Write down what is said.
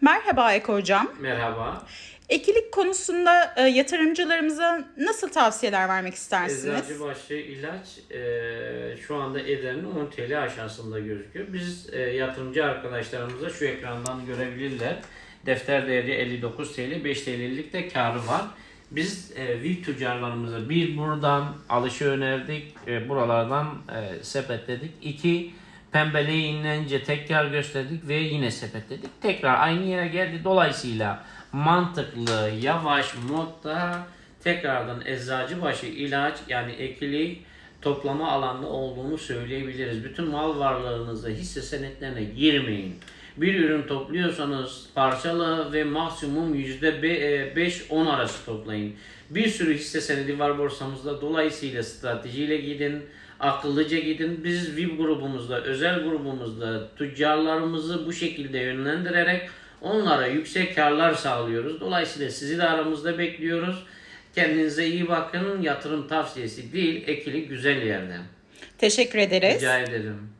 Merhaba Eko Hocam. Merhaba. Ekilik konusunda e, yatırımcılarımıza nasıl tavsiyeler vermek istersiniz? Eczacıbaşı ilaç e, şu anda ederinin 10 TL aşağısında gözüküyor. Biz e, yatırımcı arkadaşlarımıza şu ekrandan görebilirler. Defter değeri 59 TL, 5 TL'lik de karı var. Biz e, VIP tüccarlarımıza bir buradan alışı önerdik, e, buralardan e, sepetledik. İki pembeliğe inilince tekrar gösterdik ve yine sepetledik. Tekrar aynı yere geldi. Dolayısıyla mantıklı, yavaş modda tekrardan eczacıbaşı ilaç yani ekilik toplama alanında olduğunu söyleyebiliriz. Bütün mal varlığınızda hisse senetlerine girmeyin. Bir ürün topluyorsanız parçalı ve maksimum %5-10 arası toplayın. Bir sürü hisse senedi var borsamızda. Dolayısıyla stratejiyle gidin, akıllıca gidin. Biz VIP grubumuzda, özel grubumuzda tüccarlarımızı bu şekilde yönlendirerek onlara yüksek karlar sağlıyoruz. Dolayısıyla sizi de aramızda bekliyoruz. Kendinize iyi bakın. Yatırım tavsiyesi değil, ekili güzel yerde. Teşekkür ederiz. Rica ederim.